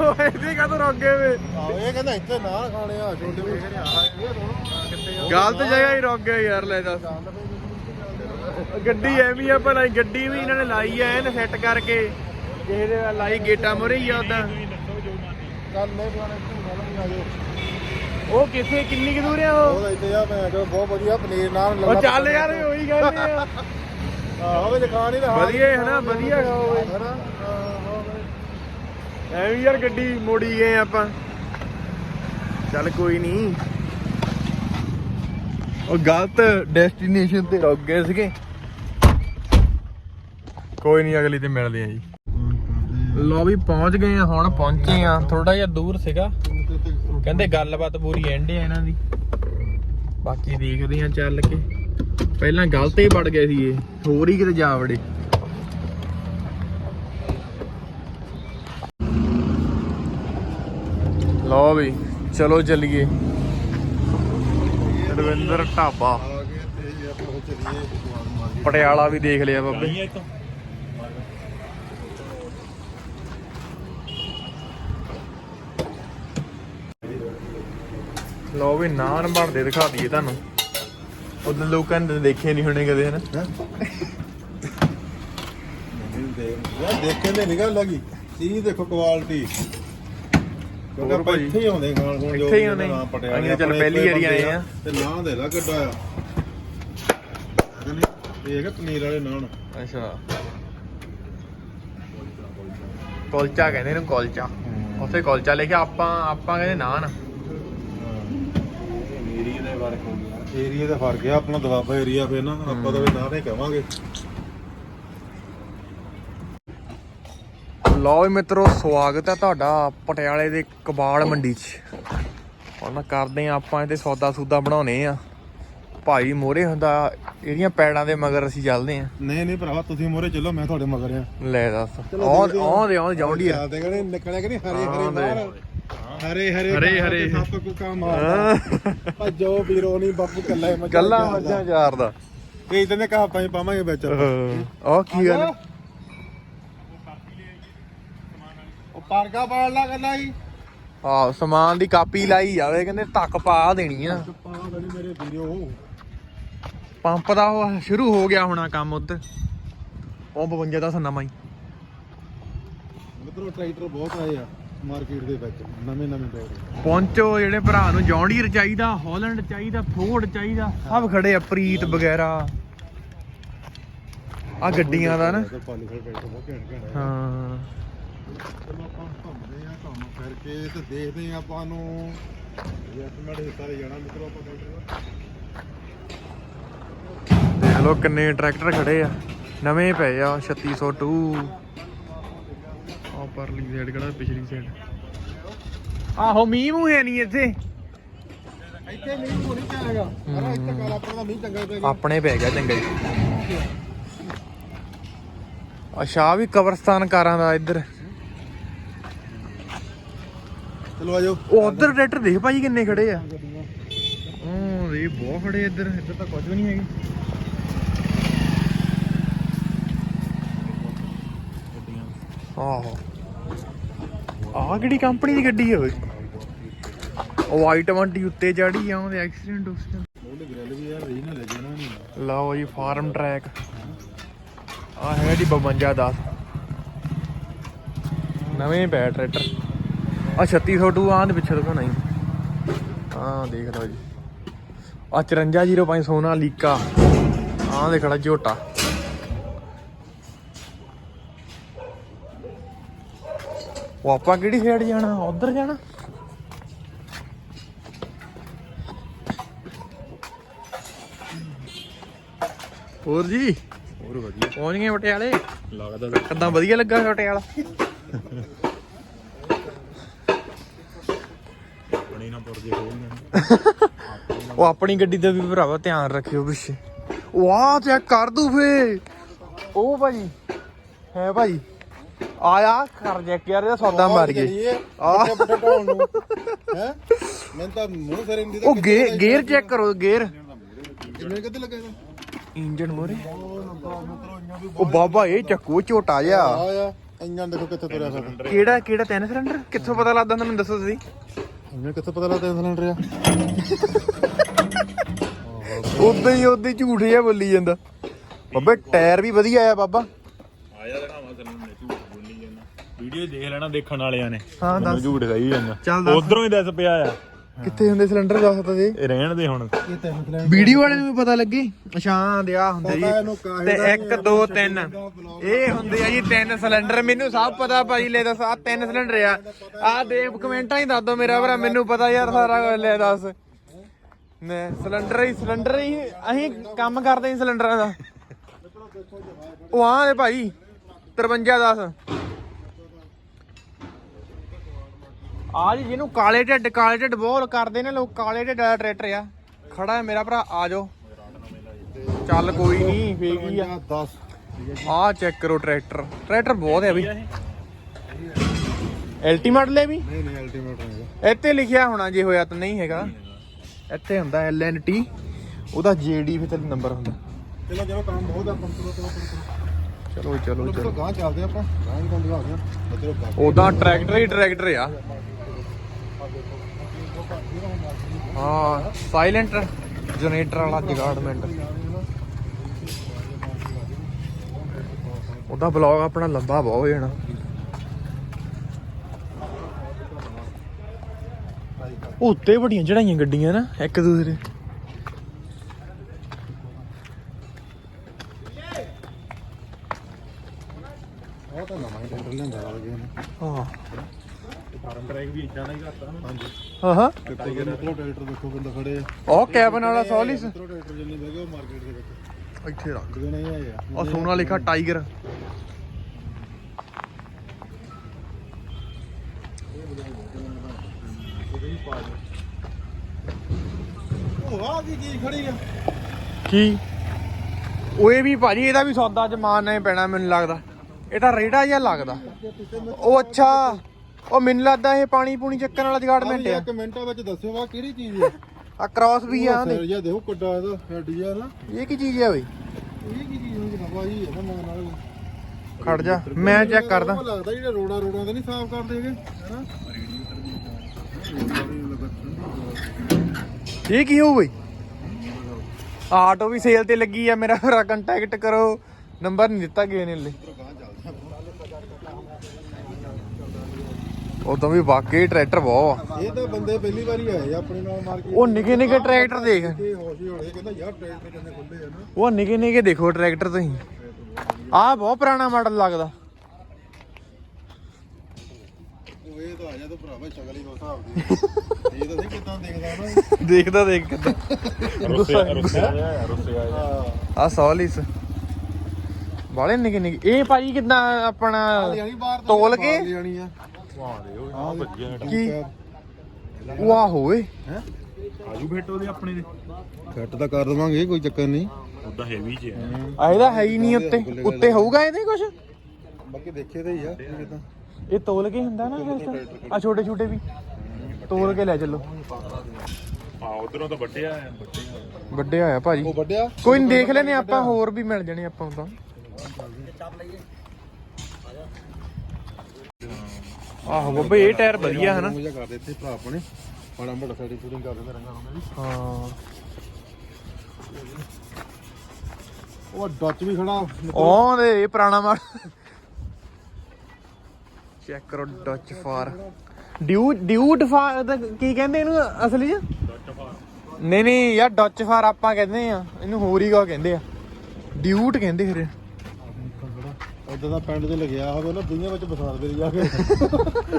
ਓਏ ਇਹਦੇ ਕਾ ਰੋਕੇ ਵੇ? ਆਹੋ ਇਹ ਕਹਿੰਦਾ ਇੱਥੇ ਨਾ ਖਾਣੇ ਆ ਛੋਟੇ ਵੀ ਗਲਤ ਜਗ੍ਹਾ ਹੀ ਰੁਕ ਯਾਰ ਲੈ ਦੱਸ। ਗੱਡੀ ਐਵੇਂ ਆ ਭਲਾ ਗੱਡੀ ਵੀ ਇਹਨਾਂ ਨੇ ਲਾਈ ਐ ਇਹਨੇ ਸੈੱਟ ਕਰਕੇ। ਕਿਸੇ ਦੇ ਲਾਈ ਗੇਟਾਂ ਮੁਰੇ ਹੀ ਆ ਉਦਾਂ ਚੱਲ ਲੈ ਪੁਰਾਣੇ ਕੀ ਆ ਜਾਓ ਉਹ ਕਿੱਥੇ ਕਿੰਨੀ ਕੁ ਦੂਰ ਆ ਉਹ? ਉਹ ਇੱਥੇ ਆ ਮੈਂ ਜੋ ਬਹੁਤ ਵਧੀਆ ਪਨੀਰ ਨਾਲ ਉਹ ਚੱਲ ਯਾਰ ਉਹੀ ਗੱਲ ਆ। ਆਹੋ ਵੀ ਦਿਖਾ ਨਹੀਂ ਰਹਾ। ਵਧੀਆ ਹੈ ਨਾ ਵਧੀਆ ਖਾਓ ਹਨਾ ਐਵੇਂ ਯਾਰ ਗੱਡੀ ਮੋੜੀ ਗਏ ਆਪਾਂ। ਚੱਲ ਕੋਈ ਨਹੀਂ ਉਹ ਗਲਤ ਡੈਸਟੀਨੇਸ਼ਨ ਤੇ ਰੁਕ ਗਏ ਸੀਗੇ। ਕੋਈ ਨਹੀਂ ਅਗਲੀ ਤੇ ਮਿਲਦੇ ਆ ਜੀ। ਲੋ ਵੀ ਪਹੁੰਚ ਗਏ ਆ, ਹੁਣ ਪਹੁੰਚੇ ਆ। ਥੋੜਾ ਜਿਹਾ ਦੂਰ ਸੀਗਾ। ਕਹਿੰਦੇ ਗੱਲਬਾਤ ਪੂਰੀ ਐਂਡ ਆ ਇਹਨਾਂ ਦੀ। ਬਾਕੀ ਦੇਖਦੇ ਆ ਚੱਲ ਕੇ। ਪਹਿਲਾਂ ਗਲਤ ਹੀ ਵੜ ਗਏ ਸੀ ਇਹ। ਹੋਰ ਹੀ ਕਿਤੇ ਜਾ ਵੜੇ। ਲਓ ਵੀ ਚਲੋ ਚੱਲੀਏ। ਰਵਿੰਦਰ ਢਾਬਾ। ਆ ਗਏ ਤੇ ਆਪਾਂ ਚੱਲੀਏ ਮਾਰਕੀਟ ਪਟਿਆਲਾ ਵੀ ਦੇਖ ਲਿਆ ਬਾਬੇ। ਲਓ ਵੀ ਨਾਨ ਬਣਦੇ ਦਿਖਾ ਦਈਏ ਤੁਹਾਨੂੰ। ਉਦੋਂ ਲੋਕਾਂ ਨੇ ਦੇਖੇ ਨਹੀਂ ਹੋਣੇ ਕਦੇ ਹਨਾ? ਯਾਰ ਦੇਖਣ ਦੇ ਨਿਗਾਹ ਲੱਗੀ ਚੀਜ਼ ਦੇਖੋ ਕੁਆਲਿਟੀ ਕਿਉਂਕਿ ਆਪਾਂ। ਇੱਥੇ ਹੀ ਆਉਂਦੇ ਖਾਣ ਹੁਣ ਇੱਥੇ ਹੀ ਆਉਂਦੇ। ਅਸੀਂ ਚੱਲ ਪਹਿਲੀ ਵਾਰੀ ਆਏ ਆ। ਤੇ ਨਾਂ ਦੇ ਲਾ ਗੱਡਾ ਆ। ਇਹ ਹੈਗਾ ਪਨੀਰ ਵਾਲੇ ਨਾਨ ਅੱਛਾ। ਕੁਲਚਾ ਕਹਿੰਦੇ ਇਹਨੂੰ ਕੁਲਚਾ। ਉੱਥੇ ਕੁਲਚਾ ਲਿਖਿਆ ਆਪਾਂ ਆਪਾਂ ਕਹਿੰਦੇ ਨਾਨ ਏਰੀਆ ਦਾ ਫ਼ਰਕ ਹੋ। ਗਿਆ ਏਰੀਆ ਦਾ ਫ਼ਰਕ ਆ ਆਪਣਾ ਦਵਾਬਾ ਏਰੀਆ ਫੇਰ ਨਾ ਆਪਾਂ ਤਾਂ ਵੀ ਨਾਂ ਨਹੀਂ ਕਵਾਂਗੇ। ਲਓ ਵੀ ਮਿੱਤਰੋ ਸਵਾਗਤ ਹੈ ਤੁਹਾਡਾ ਪਟਿਆਲੇ ਦੇ ਕਬਾੜ ਮੰਡੀ 'ਚ। ਹੁਣ ਕਰਦੇ ਆ ਆਪਾਂ ਇਹਦੇ ਸੌਦਾ ਸੂਦਾ ਬਣਾਉਨੇ ਆ। ਭਾਈ ਮੋਰੇ ਹੁੰਦਾ ਇਹਦੀਆਂ ਪੈੜਾਂ ਦੇ ਮਗਰ ਅਸੀਂ ਚੱਲਦੇ ਆ ਨਹੀਂ ਨਹੀਂ ਭਰਾਵਾ ਤੁਸੀਂ ਮੋਰੇ ਚੱਲੋ ਮੈਂ ਤੁਹਾਡੇ ਮਗਰ ਆ ਲੈ ਦੱਸ। ਆਉਂ ਆਉਂਦੇ ਆਉਂਦੇ ਜਾਉਂਦੀ ਆ। ਚੱਲਦੇ ਕਹਿੰਦੇ ਨਿਕਲਿਆ ਕਿ ਨਹੀਂ? ਹਰੇ ਹਰੇ। ਬਾਹਰ ਹਰੇ ਹਰੇ ਹਰੇ ਹਰੇ। ਤੇ ਸੱਪ ਕੋ ਕੰਮ ਮਾਰਦਾ ਭੱਜੋ ਵੀਰੋ ਨਹੀਂ ਬਾਪੂ ਕੱਲਾ ਹੀ ਮੱਝਾਂ ਗੱਲਾਂ ਚਾਰਦਾ। ਮੱਝਾਂ ਚਾਰਦਾ। ਇਹ ਇਦਾਂ ਦੇ ਕਹਾਵਤਾਂ ਹੀ ਪਾਵਾਂਗੇ ਵਿੱਚ। ਉਹ ਕੀ ਗੱਲ ਉਹ ਪਾਰਕਾ ਪਾੜ ਲਾ ਗੱਲਾਂ ਹੀ ਆ ਸਮਾਨ ਦੀ ਕਾਪੀ ਲਾਈ ਜਾਵੇ ਕਹਿੰਦੇ ਧੱਕ ਪਾ ਦੇਣੀ ਆ। ਪਾ ਬੜੀ ਮੇਰੇ ਵੀਰੋ। ਪੰਪ ਦਾ ਉਹ ਸ਼ੁਰੂ ਹੋ ਗਿਆ ਹੋਣਾ ਕੰਮ ਉੱਧਰ ਉਹ 52 ਦਾ ਨਵਾਂ ਹੀ ਮਿੱਤਰੋ ਟਰੈਕਟਰ ਬਹੁਤ ਆਏ ਆ ਮਾਰਕੀਟ ਦੇ ਵਿੱਚ ਨਵੇਂ ਨਵੇਂ ਟਰੈਕਟਰ ਪਹੁੰਚੋ ਜਿਹੜੇ ਭਰਾ ਨੂੰ ਜੌਂਡੀਅਰ ਚਾਹੀਦਾ ਹਾਲੈਂਡ ਚਾਹੀਦਾ ਫੋਰਡ ਚਾਹੀਦਾ ਸਭ ਖੜੇ ਆ ਪ੍ਰੀਤ ਵਗੈਰਾ। ਆ ਗੱਡੀਆਂ ਦਾ ਨਾ। ਹਾਂ। ਚਲੋ ਆਪਾਂ ਘੁੰਮਦੇ ਆ ਘੁੰਮ ਫਿਰ ਕੇ ਤੇ ਦੇਖਦੇ ਆ ਆਪਾਂ ਨੂੰ। ਐਸਟੀਮੇਟ ਹਿੱਸਾ ਲੈ ਜਾਣਾ ਮਿੱਤਰੋ ਆਪਾਂ ਟਰੈਕਟਰ ਦੇਖ ਲਓ ਕਿੰਨੇ ਟਰੈਕਟਰ ਖੜੇ ਆ। ਨਵੇਂ ਪਏ ਆ 3602 ਆ ਪਰਲੀ ਸਾਈਡ ਕਿਹੜਾ ਪਿਛਲੀ ਸਾਈਡ ਆਹੋ ਮੀਂਹ ਮੂੰਹ ਹੈ ਨਹੀਂ ਇੱਥੇ। ਇੱਥੇ ਮੀਂਹ ਹੋਣੀ ਚਾਹੇਗਾ ਅਰੇ ਇੱਥੇ ਕਾਲਾ ਆਪਣਾ ਦਾ ਮੀਂਹ ਚੰਗਾ ਪੈ ਗਿਆ। ਆਪਣੇ ਪੈ ਗਿਆ ਚੰਗਾ ਜੀ ਆਹ ਵੀ ਕਬਰਸਤਾਨ ਕਾਰਾਂ ਦਾ ਇੱਧਰ। ਚਲੋ ਆਜੋ। ਉਹ ਉਧਰ ਟਰੈਕਟਰ ਦੇਖ ਭਾਜੀ ਕਿੰਨੇ ਖੜੇ ਆ। ਉਹ ਇਹ ਬਹੁਤ ਖੜੇ ਇੱਧਰ ਇੱਧਰ ਤਾਂ ਕੁਝ ਵੀ ਨਹੀਂ ਹੈਗੇ। ਆਹੋ। ਆਹ ਕਿਹੜੀ ਕੰਪਨੀ ਦੀ ਗੱਡੀ ਆ ਓਏ? ਉਹ i20 ਉੱਤੇ ਚੜੀ ਆ ਉਹਦੇ ਐਕਸੀਡੈਂਟ ਉਕਸੀਡੈਂਟ। ਉਹਦੇ ਗ੍ਰਿਲ ਵੀ ਯਾਰ ਰੀਜਨਲ ਹੈ ਜਨਾ ਨਹੀਂ ਲਓ ਜੀ ਫਾਰਮ ਟਰੈਕ ਆ ਹੈਗਾ ਜੀ 52 10 ਨਵੇਂ ਪੈ ਟਰੈਕਟਰ ਆ 3602 ਆਂ ਦੇ ਪਿੱਛੇ ਦਿਖਾਉਣਾ ਹੀ ਹਾਂ ਦੇਖ ਲਓ ਜੀ। ਆ 5405 ਸੋਨਾ ਲੀਕਾ। ਆਂ ਦੇ ਖੜਾ ਝੋਟਾ। ਉਹ ਆਪਾਂ ਕਿਹੜੀ ਸਾਈਡ ਜਾਣਾ? ਉਧਰ ਜਾਣਾ? ਹੋਰ ਜੀ? ਹੋਰ ਵਧੀਆ। ਪਹੁੰਚ ਗਏ ਪਟਿਆਲੇ? ਲੱਗਦਾ ਕਿੱਦਾਂ ਵਧੀਆ ਲੱਗਾ ਪਟਿਆਲਾ? ਉਹ ਆਪਣੀ ਗੱਡੀ ਦਾ ਵੀ ਭਰਾਵਾ ਧਿਆਨ ਰੱਖਿਓ ਪਿੱਛੇ। ਵਾਹ ਚੈੱਕ ਕਰ ਦੂ ਫੇ। ਉਹ ਭਾਜੀ ਹੈ ਭਾਜੀ ਆਇਆ ਕਰ ਚੈੱਕ ਯਾਰ ਇਹਦਾ ਸੌਦਾ ਮਾਰ ਗਏ ਆ। ਹੈ? ਮੈਂ ਤਾਂ ਮੂੰਹ ਸਰੇ ਨਹੀਂ ਉਹ ਗੇਅਰ ਚੈੱਕ ਕਰੋ ਗੇਅਰ। ਕਿੰਨੇ ਕਿੱਥੇ ਲੱਗੇਗਾ ਇੰਜਨ ਮੋਰੇ। ਉਹ ਬਾਬਾ ਇਹ ਚੱਕੂ ਝੋਟਾ ਜਿਹਾ। ਆ ਆ ਇੰਜਨ ਦੇਖੋ ਕਿੱਥੇ ਤੁਰਿਆ ਸਾਡਾ ਕਿਹੜਾ ਕਿਹੜਾ ਤਿੰਨ ਸਿਲੰਡਰ ਕਿੱਥੋਂ ਪਤਾ ਲੱਗਦਾ ਮੈਨੂੰ ਦੱਸੋ ਤੁਸੀਂ। ਇੰਜਨ ਕਿੱਥੇ ਪਤਾ ਲੱਗਦਾ ਸਿਲੰਡਰ ਆ ਉਦਾਂ ਹੀ ਉਦਾਂ ਹੀ ਝੂਠ ਜਿਹਾ ਬੋਲੀ ਜਾਂਦਾ। ਬਾਬੇ ਟਾਇਰ ਵੀ ਵਧੀਆ ਆ ਬਾਬਾ। ਆਇਆ ਦਿਖਾਵਾਂ ਤੈਨੂੰ ਮੈਂ ਝੂਠ ਬੋਲੀ ਜਾਂਦਾ। ਵੀਡੀਓ ਦੇਖ ਲੈਣਾ ਦੇਖਣ ਵਾਲਿਆਂ ਨੇ। ਹਾਂ ਦੱਸ। ਝੂਠ ਕਹੀ ਜਾਂਦਾ। ਉਧਰੋਂ ਹੀ ਦੱਸ ਪਿਆ ਆ। ਕਿੱਥੇ ਹੁੰਦੇ ਸਿਲੰਡਰ ਦੱਸਦਾ ਜੀ? ਇਹ ਰਹਿਣ ਦੇ ਹੁਣ। ਇਹ ਤਿੰਨ ਸਿਲੰਡਰ ਵੀਡੀਓ ਵਾਲੇ ਨੂੰ ਵੀ ਪਤਾ ਲੱਗੇ? ਅਸ਼ਾਂ ਦੇ ਆ ਹੁੰਦੇ ਪਤਾ ਇਹਨੂੰ ਜੀ ਕਾਹੇ ਤੇ ਦਾ 1 2 3 ਇਹ ਹੁੰਦੇ ਆ ਜੀ ਤਿੰਨ ਸਿਲੰਡਰ। ਮੈਨੂੰ ਸਭ ਪਤਾ ਭਾਜੀ ਲੈ ਦੱਸ ਆ ਤਿੰਨ ਸਿਲੰਡਰ ਆ। ਆ ਦੇ ਕਮੈਂਟਾਂ ਹੀ ਦੱਸ ਦੋ ਮੇਰਾ ਭਰਾ ਮੈਨੂੰ ਪਤਾ ਯਾਰ ਸਾਰਾ ਕੁਝ ਲੈ ਦੱਸ। ਨੇ ਸਿਲੰਡਰ ਹੀ ਸਿਲੰਡਰ ਹੀ ਅਸੀਂ ਕੰਮ ਕਰਦੇ ਹਾਂ ਸਿਲੰਡਰਾਂ ਦਾ। ਉਹ ਆ ਦੇ ਭਾਈ 53 10 ਆ ਜੀ ਜਿਹਨੂੰ ਕਾਲੇ ਢਿੱਡ ਕਾਲੇ ਢਿੱਡ ਬਹੁਤ ਕਰਦੇ ਨੇ ਲੋਕ ਕਾਲੇ ਢਿੱਡ ਵਾਲਾ ਟਰੈਕਟਰ ਆ। ਖੜਾ ਹੈ ਮੇਰਾ ਭਰਾ ਆ ਜਾਓ। ਚੱਲ ਕੋਈ ਨਹੀਂ ਹੀ ਆ? 10 ਆ ਚੈੱਕ ਕਰੋ ਟਰੈਕਟਰ। ਟਰੈਕਟਰ ਬਹੁਤ ਹੈ ਬਈ ਐਲਟੀ ਮਾਡਲ ਹੈ ਵੀ? ਨਹੀਂ ਨਹੀਂ ਅਲਟੀਮੇਟ ਹੈਗਾ। ਇੱਥੇ ਲਿਖਿਆ ਹੋਣਾ ਜੇ ਹੋਇਆ ਤਾਂ ਨਹੀਂ ਹੈਗਾ। ਇੱਥੇ ਹੁੰਦਾ ਐਲ ਐਨ ਟੀ ਉਹਦਾ ਜੀਡੀ ਫਿਰ ਤੇ ਨੰਬਰ ਹੁੰਦਾ। ਚਲੋ ਜਦੋਂ ਕੰਮ ਬਹੁਤ ਆ ਪੰਪ ਤੋਂ ਚਲੋ ਚਲੋ ਗਾਂ ਚੱਲਦੇ ਆਪਾਂ ਗਾਂ ਹੀ ਕੰਮ ਦਿਖਾ ਦਿਆਂ ਉਹਦਾ ਟਰੈਕਟਰ ਹੀ ਟਰੈਕਟਰ ਆ। ਹਾਂ ਸਾਇਲੈਂਟ ਜਨਰੇਟਰ ਵਾਲਾ ਜਗਾੜਮੈਂਟ ਉਹਦਾ ਬਲੌਗ ਆਪਣਾ ਲੰਬਾ ਬਹੁਤ ਹੋ ਜਾਣਾ ਉਹ ਉੱਤੇ ਬੜੀਆਂ ਚੜਾਈਆਂ ਗੱਡੀਆਂ ਨਾ ਇੱਕ ਦੂਸਰੇ ਉਹ ਤਾਂ ਨਵਾਂ ਹੀ ਟੈਂਡਰ ਲੈਂਦਾ ਵਾ ਗਿਆ ਨੇ ਹਾਂ ਫਾਰਮ ਟਰੈਕ ਵੀ ਇਦਾਂ ਦਾ ਹੀ ਕਰਤਾ ਹਾਂਜੀ। ਹਾਂ ਹਾਂ ਟਾਈਗਰ ਮਿੱਤਰੋ ਟਰੈਕਟਰ ਦੇਖੋ ਬੰਦਾ ਖੜੇ ਆ। ਉਹ ਕੈਬਨ ਵਾਲਾ ਸੋਲਿਸ ਮਿੱਤਰੋ ਟਰੈਕਟਰ ਜਿੰਨੇ ਬਹਿ ਗਏ ਉਹ ਮਾਰਕੀਟ ਦੇ ਵਿੱਚ। ਇੱਥੇ ਰੱਖ। ਜਿਹੜੇ ਨਹੀਂ ਆਏ ਆ। ਉਹ ਸੋਨਾ ਲਿਖਾ ਟਾਈਗਰ। ਉਹ ਆ ਕੀ ਕੀ ਖੜੀ ਆ? ਕੀ? ਉਹ ਇਹ ਵੀ ਭਾਜੀ ਇਹਦਾ ਵੀ ਸੌਦਾ ਹੀ ਪੈਣਾ ਮੈਨੂੰ ਲੱਗਦਾ। ਇਹ ਤਾਂ ਰੇੜਾ ਜਿਹਾ ਲੱਗਦਾ। ਉਹ ਅੱਛਾ। ਉਹ ਮੈਨੂੰ ਲੱਗਦਾ ਇਹ ਪਾਣੀ ਪੂਣੀ ਚੱਕਣ ਵਾਲਾ ਜਗਾੜਮੈਂਟ ਆ। ਆ ਕਮੈਂਟਾਂ ਵਿੱਚ ਦੱਸਿਓ ਵਾ ਕਿਹੜੀ ਚੀਜ਼ ਆ? ਆ ਕ੍ਰਾਸ ਵੀ ਆ ਸਿਰ ਜਿਹਾ ਦੇਖੋ ਕਿੱਡਾ ਇਹਦਾ ਹੈਡ ਜਿਹਾ ਨਾ। ਇਹ ਕੀ ਚੀਜ਼ ਆ ਬਈ? ਇਹ ਕੀ ਚੀਜ਼ ਹੁੰਦੀ ਬਾਬਾ ਜੀ? ਇਹਦਾ ਮਗਰ ਨਾਲ ਖੜ ਜਾ ਮੈਂ ਚੈੱਕ ਕਰਦਾ। ਉਹ ਲੱਗਦਾ ਜਿਹੜਾ ਰੋੜਾ ਰੋੜਾ ਤੇ ਨਹੀਂ ਸਾਫ਼ ਕਰਦੇ ਹੈਗੇ ਹੈਨਾ? ਇਹ ਕੀ ਹੋਊ ਬਈ? ਆਟੋ ਵੀ ਸੇਲ ਤੇ ਲੱਗੀ ਆ ਮੇਰਾ ਭਰਾ ਕੰਟੈਕਟ ਕਰੋ। ਨੰਬਰ ਨਹੀਂ ਦਿੱਤਾ ਗਏ ਨੇ ਲੈ ਉਹ ਤਾਂ ਵੀ ਵਾਕਈ ਟਰੈਕਟਰ ਬਹੁਤ ਆ। ਇਹ ਤਾਂ ਬੰਦੇ ਪਹਿਲੀ ਵਾਰੀ ਆਏ ਆ ਆਪਣੇ ਨਾਲ ਮਾਰਕੀਟ ਉਹ ਨਿੱਕੇ ਨਿੱਕੇ ਟਰੈਕਟਰ ਦੇਖ। ਤੇ ਹੋਸ਼ੀ ਹੋਲੇ ਕਹਿੰਦਾ ਯਾਰ ਟਰੈਕਟਰ ਕਿੰਨੇ ਖੁੱਲੇ ਆ ਨਾ। ਉਹ ਨਿੱਕੇ ਨਿੱਕੇ ਦੇਖੋ ਟਰੈਕਟਰ ਤੁਸੀਂ। ਆਹ ਬਹੁਤ ਪੁਰਾਣਾ ਮਾਡਲ ਲੱਗਦਾ। ਉਹ ਇਹ ਤਾਂ ਆ ਜਾ ਤੂੰ ਭਰਾਵਾ ਸ਼ਕਲ ਹੀ ਉਸ ਹਿਸਾਬ ਦੀ। ਇਹ ਤਾਂ ਨਹੀਂ ਕਿਦਾਂ ਦੇਖਦਾ ਨਾ। ਦੇਖਦਾ ਦੇਖ ਕਿੱਦਾਂ। ਰੁੱਸਿਆ ਰੁੱਸਿਆ ਆ ਰੁੱਸਿਆ ਆ ਹਾਂ ਆ ਸੌਲਿਸ ਬਾਲੇ ਨਿੱਕੇ ਨਿੱਕੇ। ਇਹ ਭਾਜੀ ਕਿੱਦਾਂ ਆਪਣਾ ਤੋਲ ਕੇ? ਵਾਹ ਦੇ ਉਹ ਆ ਵੱਜਿਆ ਕੀ ਵਾਹ ਹੋਏ ਹੈ ਆਜੂ ਭੇਟੋ ਦੇ ਆਪਣੇ ਦੇ। ਫਿੱਟ ਤਾਂ ਕਰ ਦਵਾਂਗੇ ਕੋਈ ਚੱਕਰ ਨਹੀਂ। ਉਦਾਂ ਹੈਵੀ ਚ ਆ ਆ ਇਹਦਾ ਹੈ ਹੀ ਨਹੀਂ ਉੱਤੇ। ਉੱਤੇ ਹੋਊਗਾ ਇਹਦੇ ਕੁਝ ਬਾਕੀ ਦੇਖੇ ਤੇ ਹੀ ਆ ਕਿਦਾਂ ਇਹ ਤੋਲ ਕੇ ਹੁੰਦਾ ਨਾ ਆ ਛੋਟੇ ਛੋਟੇ ਵੀ। ਤੋਲ ਕੇ ਲੈ ਚੱਲੋ। ਆ ਉਧਰੋਂ ਤਾਂ ਵੱਡਿਆ ਆ ਵੱਡੇ ਵੱਡੇ ਹੋਇਆ ਭਾਜੀ। ਉਹ ਵੱਡਿਆ ਕੋਈ ਨਹੀਂ ਦੇਖ ਲੈਨੇ ਆਪਾਂ ਹੋਰ ਵੀ ਮਿਲ ਜਾਣੇ ਆਪਾਂ ਨੂੰ ਤਾਂ। ਆਹੋ ਬੱਬੇ ਇਹ ਟਾਇਰ ਵਧੀਆ ਹਨਾ ਮਜ਼ਾ ਕਰਦੇ ਇੱਥੇ ਭਰਾ ਆਪਣੇ। ਮਾੜਾ ਮੋਟਾ ਸਾਡੀ ਸ਼ੂਟਿੰਗ ਕਰ ਦਿੰਦੇ ਰੰਗਾਂ ਦੀ ਹਾਂ। ਉਹ ਡੱਚ ਵੀ ਖੜਾ। ਉਹ ਦੇ ਇਹ ਪੁਰਾਣਾ ਮਾਡਲ ਚੈੱਕ ਕਰੋ ਡੱਚ ਫਾਰ ਡਿਊ ਡਿਊਟ ਫਾਰ ਕੀ ਕਹਿੰਦੇ ਇਹਨੂੰ ਅਸਲੀ ਚ? ਨਹੀਂ ਨਹੀਂ ਯਾਰ ਡੱਚ ਫਾਰ ਆਪਾਂ ਕਹਿੰਦੇ ਆ। ਇਹਨੂੰ ਹੋਰ ਹੀ ਕੋ ਕਹਿੰਦੇ ਆ? ਡਿਊਟ ਕਹਿੰਦੇ ਫਿਰ। ਉਦੋਂ ਦਾ ਪਿੰਡ 'ਚ ਲੱਗਿਆ ਹੋਵੇ ਨਾ, ਦੁਨੀਆ ਵਿੱਚ ਬਸਾਰ ਦੇ ਜਾ ਕੇ।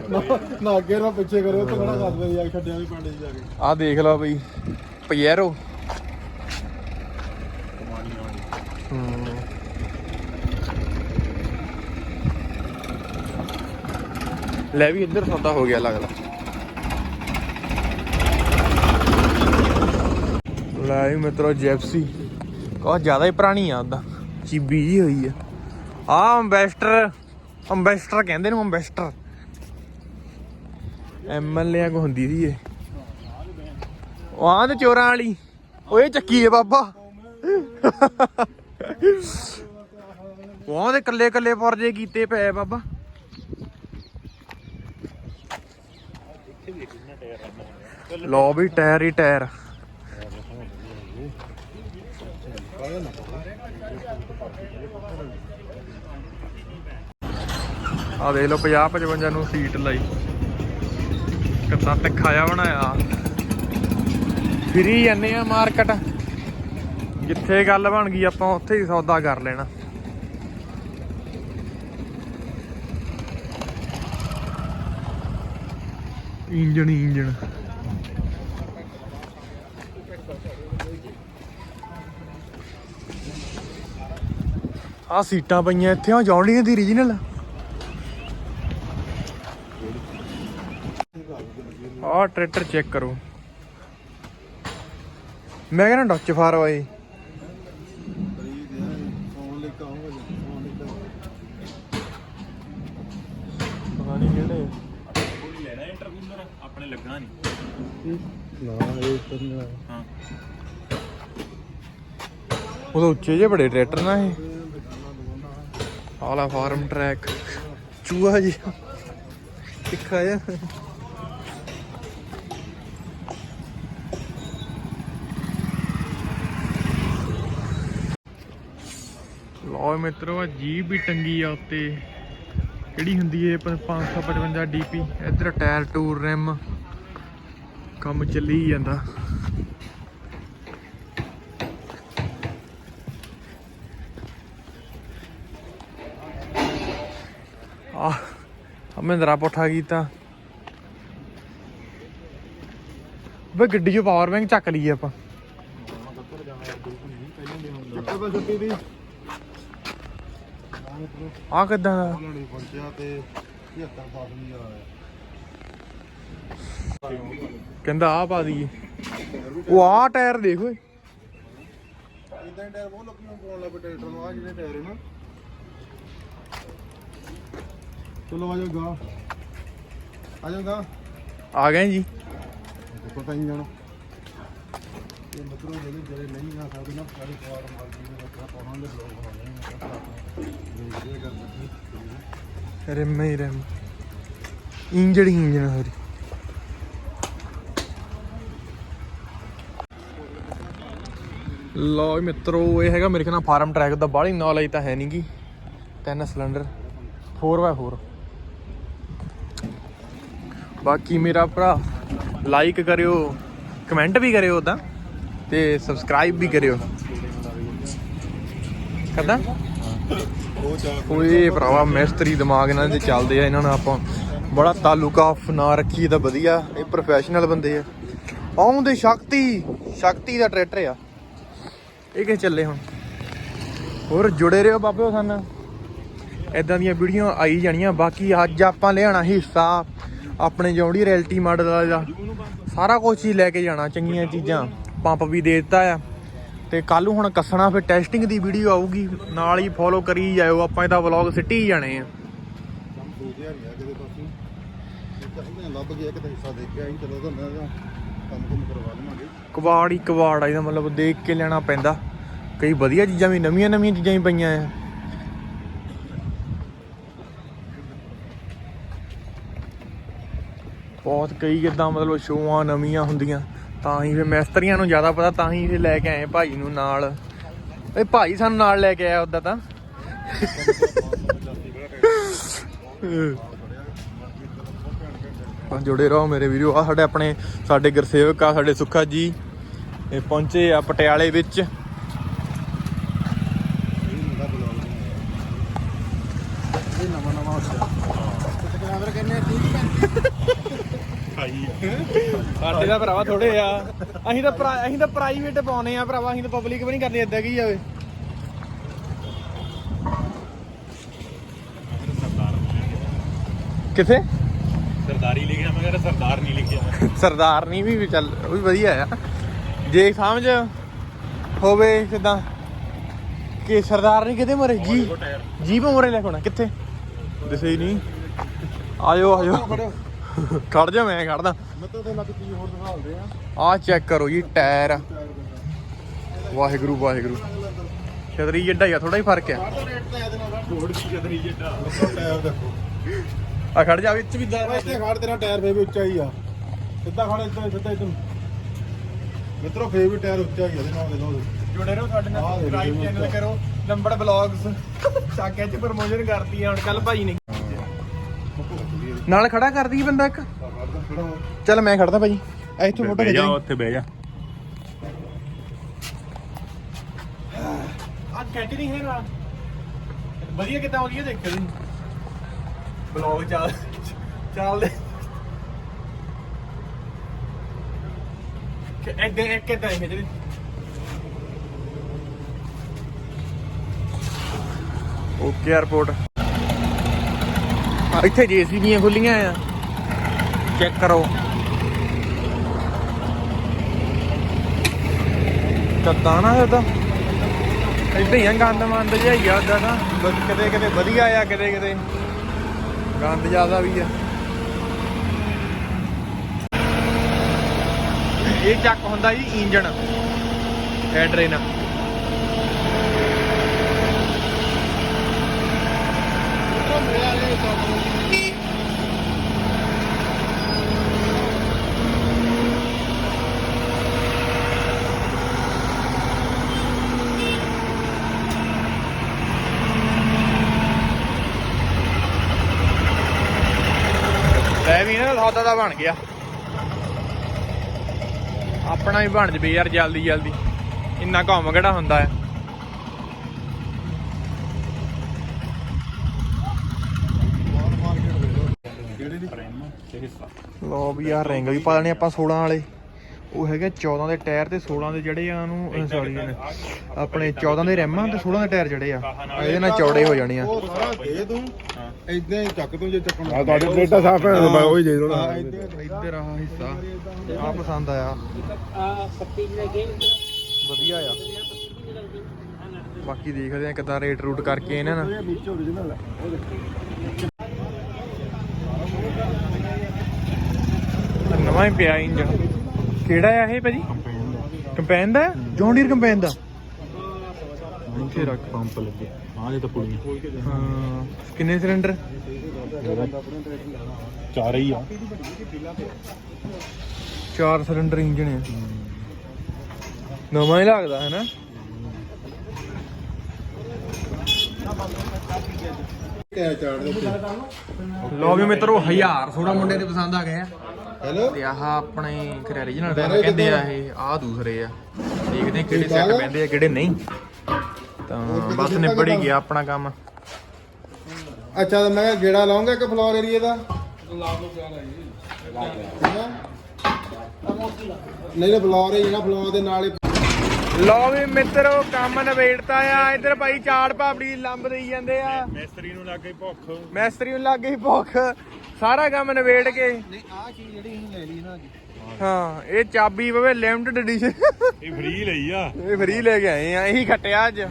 ਨਾ- ਨਾ ਅੱਗੇ ਨਾ ਪਿੱਛੇ ਕਰੇ, ਉੱਥੇ ਖੜਾ ਕਰ ਜਾ ਕੇ, ਛੱਡਿਆ ਵੀ ਪਿੰਡ 'ਚ ਜਾ ਕੇ। ਆਹ ਦੇਖ ਲਓ ਬਈ ਪੀਏਰੋ ਹੂੰ। ਲੈ ਵੀ ਇੱਧਰ ਸੌਦਾ ਹੋ ਗਿਆ ਲੱਗਦਾ। ਲੈ ਵੀ ਮਿੱਤਰੋ, ਜੈਪਸੀ। ਬਹੁਤ ਜ਼ਿਆਦਾ ਹੀ ਪੁਰਾਣੀ ਆ ਉਹਦਾ ਚੀਬੀ ਜੀ ਹੋਈ ਆ। ਆ ਅੰਬੈਸਟਰ ਅੰਬੈਸਟਰ ਕਹਿੰਦੇ ਨੂੰ ਅੰਬੈਸਟਰ। ਐਮਐਲਏ ਕੋ ਹੁੰਦੀ ਸੀ ਇਹ। ਉਹ ਆਹ ਤੇ ਚੋਰਾਂ ਵਾਲੀ। ਓਏ ਚੱਕੀ ਏ ਬਾਬਾ। ਉਹ ਦੇ ਕੱਲੇ ਕੱਲੇ ਪਰਜੇ ਕੀਤੇ ਪਏ ਬਾਬਾ। ਲੋ ਵੀ ਟਾਇਰ ਹੀ ਟਾਇਰ। ਆ ਦੇਖ ਲਓ 50 55 ਨੂੰ ਸੀਟ ਲਾਈ। ਕਿੰਨਾ ਤਿੱਖਾ ਬਣਾਇਆ। ਫਿਰੀ ਜਾਂਦੇ ਆ ਮਾਰਕੀਟ ਜਿੱਥੇ ਗੱਲ ਬਣ ਗਈ, ਆਪਾਂ ਉੱਥੇ ਹੀ ਸੌਦਾ ਕਰ ਲੈਣਾ। Engine engine. ਆ ਸੀਟਾਂ ਪਈਆਂ ਇੱਥੇ ਆ ਜੌਂਡੀਆਂ ਦੀ ਰੀਜਨਲ ਆ ਟਰੈਕਟਰ ਚੈੱਕ ਕਰੋ। ਮੈਂ ਕਹਿੰਦਾ ਡੱਚ ਫਾਰ ਪਤਾ ਨਹੀਂ ਕਿਹੜੇ। ਕੋਈ ਲੈਣਾ ਆਪਣੇ ਨਹੀਂ ਨਾ ਇਹ ਤਾਂ ਹਾਂ ਉਹਦੇ ਉੱਚੇ ਜਿਹੇ ਬੜੇ ਟਰੈਕਟਰ ਨਾ ਇਹ। ਆਲਾ ਫਾਰਮ ਟਰੈਕ। ਚੂਹਾ ਜੀ ਤਿੱਖਾ ਜਿਹਾ। ਲੋ ਮਿੱਤਰੋ ਆ ਜੀਪ ਵੀ ਟੰਗੀ ਆ ਉੱਤੇ। ਕਿਹੜੀ ਹੁੰਦੀ ਏ 555 ਡੀਪੀ ਇੱਧਰ ਟਾਇਰ ਟੂਰ ਰਿਮ। ਕੰਮ ਚੱਲੀ ਜਾਂਦਾ। ਆ ਮਹਿੰਦਰਾ ਪੁੱਠਾ ਕੀਤਾ। ਵੇ ਗੱਡੀ 'ਚ ਪਾਵਰ ਬੈਂਕ ਚੱਕ ਲਈਏ ਆਪਾਂ। ਚੱਕਰ ਤਾਂ ਦੀ। ਆ ਕਿੱਦਾਂ ਦਾ? ਲੜੀ ਪਹੁੰਚਿਆ ਤੇ 75 ਪਾਸ ਨਹੀਂ ਆ। ਕਹਿੰਦਾ ਆ ਪਾ ਦਈਏ। ਉਹ ਆ ਟਾਇਰ ਦੇਖ ਓਏ। ਇਦਾਂ ਟਾਇਰ ਬਹੁਤ ਲੋਕੀ ਨੂੰ ਪਾਉਣ ਲੱਗ ਟਰੈਕਟਰ ਨੂੰ ਆ ਜਿਹੜੇ ਟਾਇਰ ਨਾ ਚਲੋ ਆ ਜਾਓਗਾ ਆ ਜਾਓਗਾ ਆ ਗਏ ਜੀ। ਦੇਖੋ ਤਾਂ ਹੀ ਜਾਣਾ। ਇਹ ਮਤਲਬ ਜਿਹੜੇ ਜਿਹੜੇ ਨਹੀਂ ਆ ਸਕਦੇ ਨਾ, ਸਾਰੇ ਪਵਾਰ ਮਾਰ ਦੇ ਬੱਚਾ ਪਾਉਣਾ ਦੇ ਬਲੌਗ ਬਣਾਉਣੇ ਨੇ ਮੈਂ ਇਹ ਕਰ ਰਿਮ ਹੀ ਰਿਮ। ਇੰਜਣ ਹੀ ਇੰਜਣ ਹੋਰੀ ਲੋ ਮਿੱਤਰੋ, ਇਹ ਹੈਗਾ ਮੇਰੇ ਖਿਆਲ ਨਾਲ ਫਾਰਮ ਟਰੈਕ ਦਾ, ਬਾਹਲੀ ਨੌਲੇਜ ਤਾਂ ਹੈ ਨਹੀਂਗੀ ਤਿੰਨ ਸਿਲੰਡਰ 4x4 ਬਾਕੀ ਮੇਰਾ ਭਰਾ ਲਾਈਕ ਕਰਿਓ ਕਮੈਂਟ ਵੀ ਕਰਿਓ ਉਦਾਂ ਤੇ ਸਬਸਕ੍ਰਾਈਬ ਵੀ ਕਰਿਓ। ਕਦਾਂ ਓਏ ਭਰਾਵਾ, ਮਿਸਤਰੀ ਦਿਮਾਗ ਇਹਨਾਂ ਦੇ ਚੱਲਦੇ ਆ, ਇਹਨਾਂ ਨਾਲ ਆਪਾਂ ਬੜਾ ਤਾਲੁਕਾ ਆਫ ਨਾ ਰੱਖੀ ਤਾਂ ਵਧੀਆ, ਇਹ ਪ੍ਰੋਫੈਸ਼ਨਲ ਬੰਦੇ ਆ। ਆਉਂਦੇ ਸ਼ਕਤੀ ਸ਼ਕਤੀ ਦਾ ਟਰੈਕਟਰ ਆ। ਇਹ ਕਿ ਚੱਲੇ ਹੁਣ? ਹੋਰ ਜੁੜੇ ਰਹੋ ਬਾਬੇ ਸਾਨੂੰ ਇਦਾਂ ਦੀਆਂ ਵੀਡੀਓ ਆਈ ਜਾਣੀਆਂ, ਬਾਕੀ ਅੱਜ ਆਪਾਂ ਲਿਆਣਾ ਹਿੱਸਾ, ਆਪਣੇ ਜੌਂਡੀ ਰੈਲਟੀ ਮਾਡਲ ਦਾ ਸਾਰਾ ਕੁਝ ਹੀ ਲੈ ਕੇ ਜਾਣਾ, ਚੰਗੀਆਂ ਚੀਜ਼ਾਂ। ਪੰਪ ਵੀ ਦੇ ਦਿੱਤਾ ਆ। ਤੇ ਕੱਲ ਨੂੰ ਹੁਣ ਕੱਸਣਾ ਫਿਰ ਟੈਸਟਿੰਗ ਦੀ ਵੀਡੀਓ ਆਊਗੀ। ਨਾਲ ਹੀ ਫੋਲੋ ਕਰੀ ਜਾਇਓ ਆਪਾਂ ਇਹਦਾ ਵਲੌਗ ਸਿੱਟੀ ਜਾਣੇ ਆ। 2000 ਹੀ ਆ ਕਿਤੇ ਪਾਸੇ। ਇਹ ਚਾਹੀਦਾ ਲੱਭ ਗਿਆ ਕਿਤੇ ਹਿੱਸਾ ਦੇ ਕੇ ਆਈ ਚਲੋ ਤਾਂ ਮੈਂ ਤਾਂ ਕੰਮ ਕੁਮ ਕਰਵਾ ਲਵਾਂਗੇ। ਕਵਾੜ ਹੀ ਕਵਾੜ ਆ ਇਹਦਾ ਮਤਲਬ ਦੇਖ ਕੇ ਲੈਣਾ ਪੈਂਦਾ। ਕਈ ਵਧੀਆ ਚੀਜ਼ਾਂ ਵੀ ਨਵੀਆਂ ਨਵੀਆਂ ਚੀਜ਼ਾਂ ਵੀ ਪਈਆਂ ਆ। ਬਹੁਤ ਕਈ ਕਿਦਾਂ ਮਤਲਬ ਸ਼ੋਆਂ ਨਵੀਆਂ ਹੁੰਦੀਆਂ। ਤਾਂ ਹੀ ਫਿਰ ਮਿਸਤਰੀਆਂ ਨੂੰ ਜ਼ਿਆਦਾ ਪਤਾ, ਤਾਂ ਹੀ ਫਿਰ ਲੈ ਕੇ ਆਏ ਭਾਈ ਨੂੰ ਨਾਲ। ਇਹ ਭਾਈ ਸਾਨੂੰ ਨਾਲ ਲੈ ਕੇ ਆਇਆ ਉਦਾਂ ਤਾਂ। ਜੁੜੇ ਰਹੋ ਮੇਰੇ ਵੀਡੀਓ ਆ ਸਾਡੇ ਆਪਣੇ, ਸਾਡੇ ਗੁਰਸੇਵਕ ਆ, ਸਾਡੇ ਸੁੱਖਾ ਜੀ। ਇਹ ਪਹੁੰਚੇ ਆ ਪਟਿਆਲੇ ਵਿੱਚ ਇਹ ਮੁੰਡਾ ਬੁਲਾ ਲਿਆ ਇਹ ਨਵਾਂ ਨਵਾਂ ਉੱਠਿਆ ਤੇ ਕੈਮਰਾ ਕਹਿੰਦੇ 30 ਖਾਈ ਸਾਡੇ ਦਾ ਭਰਾਵਾ ਥੋੜੇ ਆ। ਅਸੀਂ ਤਾਂ ਪ੍ਰਾ- ਅਸੀਂ ਤਾਂ ਪ੍ਰਾਈਵੇਟ ਪਾਉਨੇ ਆ ਭਰਾਵਾ ਅਸੀਂ ਤਾਂ ਪਬਲਿਕ ਵੀ ਨਹੀਂ ਕਰਨੀ ਏਦਾਂ ਕੀ ਜਾਵੇ ਕਿੱਥੇ? ਸਰਦਾਰੀ ਲਿਖਿਆ ਮੈਂ ਕਹਿੰਦਾ ਸਰਦਾਰ ਨਹੀਂ ਲਿਖਿਆ। ਸਰਦਾਰ ਨਹੀਂ ਵੀ ਚੱਲ ਉਹ ਵੀ ਵਧੀਆ ਆ। ਜੇ ਸਮਝ ਹੋਵੇ ਕਿਦਾਂ ਕਿ ਸਰਦਾਰ ਨਹੀਂ ਕਿਤੇ ਮਰੇ ਜੀ ਜੀਪ ਮੋਰੇ ਲੈ ਕੋਣਾ ਕਿੱਥੇ? ਦਿਸੇ ਹੀ ਨਹੀਂ। ਆਇਓ ਆਇਓ ਖੜ ਜਾ ਮੈਂ ਖੜਦਾ। ਮੈਂ ਤਾਂ ਉਹਦੇ ਲੱਗ ਕੀ ਹੋਰ ਦਿਖਾਉਂਦੇ ਆ? ਆਹ ਚੈੱਕ ਕਰੋ ਜੀ ਟਾਇਰ। ਵਾਹਿਗੁਰੂ ਵਾਹਿਗੁਰੂ। ਛਤਰੀ ਜਿੱਡਾ ਹੀ ਆ ਥੋੜਾ ਹੀ ਫ਼ਰਕ ਆ। ਦੀ ਆ ਖੜ ਜਾ ਵਿੱਚ ਵੀ ਓਏ ਇੱਥੇ ਖੜ ਤੇਰਾ ਟਾਇਰ ਫੇਰ ਵੀ ਉੱਚਾ ਹੀ ਆ। ਸਿੱਧਾ ਖੜ ਇੱਦਾਂ ਸਿੱਧਾ ਇੱਧਰ ਮਿੱਤਰੋ ਫੇਰ ਵੀ ਟਾਇਰ ਉੱਚਾ ਹੀ ਆ ਇਹਦੇ ਨਾਲ ਦੇ ਲੋ ਜੁੜੇ ਰਹੋ ਸਾਡੇ ਨਾਲ ਸਬਸਕ੍ਰਾਈਬ ਚੈਨਲ ਕਰੋ ਨੰਬਰ ਬਲੌਗਸ। ਚਾਕਿਆਂ ਚ ਪ੍ਰਮੋਸ਼ਨ ਕਰਤੀ ਆ ਹੁਣ ਕੱਲ ਭਾਈ ਨੇ। ਨਾਲ ਖੜਾ ਕਰਦੀ ਬੰਦਾ ਇੱਕ। ਚੱਲ ਮੈਂ ਖੜਦਾ ਭਾਜੀ ਐ ਇੱਥੋਂ ਫੋਟੋ ਬਹਿ ਜਾ ਉੱਥੇ ਬਹਿ ਜਾ। ਆ ਕੈਂਟੀ ਨਹੀਂ ਹੈ ਨਾਲ ਵਧੀਆ ਕਿੱਦਾਂ ਆਉਂਦੀ ਹੈ ਦੇਖਿਓ ਤੁਸੀਂ ਬਲੌਗ ਚੱਲ ਚੱਲਦੇ ਕਿ ਐਦਾਂ ਇੱਕ ਕਿੱਦਾਂ ਹੈ ਜਿਹੜੀ। ਓਕੇ 에어ਪੋਰਟ ਇੱਥੇ ਜੀਸੀਬੀਆਂ ਖੁੱਲੀਆਂ ਆ। ਚੈੱਕ ਕਰੋ। ਕੱਦਾਂ ਨਾ ਇਹਦਾ ਇਦਾਂ ਹੀ ਆ ਗੰਦ ਮੰਦ ਜਿਹਾ ਹੀ ਆ ਉਦਾਂ ਤਾਂ। ਕਿਤੇ ਕਿਤੇ ਵਧੀਆ ਆ ਕਿਤੇ ਕਿਤੇ। ਗੰਦ ਜ਼ਿਆਦਾ ਵੀ ਆ। ਇਹ ਚੱਕ ਹੁੰਦਾ ਜੀ ਇੰਜਣ। ਟ੍ਰੇਨ ਲੈ ਵੀ ਨਾ ਸੌਦਾ ਦਾ ਬਣ ਗਿਆ। ਆਪਣਾ ਵੀ ਬਣ ਜਵੇ ਯਾਰ ਜਲਦੀ ਜਲਦੀ। ਇੰਨਾ ਘੁੰਮ ਕਿਹੜਾ ਹੁੰਦਾ ਹੈ? ਦੀ ਲੋ ਵੀ ਯਾਰ ਰਿੰਗ ਵੀ ਪਾ ਲੈਣੇ ਆਪਾਂ 16 ਵਾਲੇ। ਉਹ ਹੈਗੇ 14 ਦੇ ਟਾਇਰ ਤੇ 16 ਦੇ ਜਿਹੜੇ ਆ ਉਹਨੂੰ ਸੌਰੀ ਨੇ ਆਪਣੇ 14 ਦੇ ਰਿਮ ਆ ਤੇ 16 ਦੇ ਟਾਇਰ ਜਿਹੜੇ ਆ ਆ ਇਹਦੇ ਨਾਲ ਚੌੜੇ ਹੋ ਜਾਣੇ ਆ। ਉਹ ਸਾਰਾ ਦੇ ਤੂੰ ਇਦਾਂ ਹੀ ਚੱਕ ਤੂੰ ਜੇ ਚੱਕਣਾ ਆ ਤੁਹਾਡੇ ਪਲੇਟਾਂ ਸਾਫ਼ ਹੈ ਮੈਂ ਉਹੀ ਦੇ ਦੇਣਾ। ਹਾਂ, ਇੱਦਾਂ ਹੀ ਇੱਧਰ ਆ ਹਿੱਸਾ ਆ ਪਸੰਦ ਆਇਆ। ਵਧੀਆ ਆ। ਬਾਕੀ ਦੇਖਦੇ ਆ ਕਿਦਾਂ ਰੇਟ ਰੂਟ ਕਰਕੇ ਇਹਨਾਂ ਨਾਲ। ਇਹ ਵਿੱਚ ਓਰੀਜਨਲ ਹੈ ਉਹ ਦੇਖੋ ਨਵਾਂ ਹੀ ਪਿਆ ਇੰਜਨ ਕਿਹੜਾ ਆ ਇਹ ਭਾਜੀ? ਕੰਪੈਨ ਦਾ। ਜੌਨ ਕੰਪੈਨ ਦਾ। ਇੱਥੇ ਰੱਖ ਪੰਪ ਲੱਗੇ। ਹਾਂ ਇਹ ਤਾਂ ਹਾਂ ਕਿੰਨੇ ਸਿਲੰਡਰ? ਚਾਰ ਹੀ ਆ। ਚਾਰ ਸਿਲੰਡਰ ਇੰਜਨ ਹੈ ਨਵਾਂ ਹੀ ਲੱਗਦਾ ਹੈ ਨਾ? ਲੋ ਵੀ ਮਿੱਤਰੋ ਹਜ਼ਾਰ ਥੋੜਾ ਮੁੰਡੇ ਦੇ ਪਸੰਦ ਆ ਗਏ ਆ। ਹੈਲੋ ਤੇ ਆਹ ਆਪਣੇ ਖਰੇ origignal ਰੈਮ ਕਹਿੰਦੇ ਆ ਇਹ ਆਹ ਦੂਸਰੇ ਆ। ਦੇਖਦੇ ਕਿਹੜੇ ਸੈੱਟ ਪੈਂਦੇ ਆ ਕਿਹੜੇ ਨਹੀਂ। ਤਾਂ ਬਸ ਨਿਬੜ ਹੀ ਗਿਆ ਆਪਣਾ ਕੰਮ। ਅੱਛਾ ਤਾਂ ਮੈਂ ਗੇੜਾ ਲਾਉਂਗਾ ਇੱਕ ਫਲੋਰ ਏਰੀਏ ਦਾ? ਨਹੀਂ ਨਹੀਂ ਫਲੋਰ ਹੀ ਨਾ ਫਲੋਰ ਦੇ ਨਾਲ ਹੀ ਲੋ ਵੀ ਮਿੱਤਰੋ ਕੰਮ ਨਵੇੜਤਾ ਆ। ਇੱਧਰ ਭਾਈ ਚਾੜ ਪਾਪੜੀ ਲੰਬ ਦੇਈ ਜਾਂਦੇ ਆ। ਮਿਸਤਰੀ ਨੂੰ ਲੱਗ ਗਈ ਭੁੱਖ। ਮੈਸਤਰੀ ਨੂੰ ਲੱਗ ਗਈ ਭੁੱਖ। ਸਾਰਾ ਕੰਮ ਨਵੇੜ ਕੇ। ਨਹੀਂ ਆਹ ਚੀਜ਼ ਜਿਹੜੀ ਅਸੀਂ ਲੈ ਲਈ ਨਾ ਜੀ ਹਾਂ ਇਹ ਚਾਬੀ ਪਵੇ ਲਿਮਟਡ ਐਡੀਸ਼ਨ ਇਹ ਫ੍ਰੀ ਲਈ ਆ। ਇਹ ਫ੍ਰੀ ਲੈ ਕੇ ਆਏ ਆ ਇਹੀ ਖੱਟਿਆ ਅੱਜ।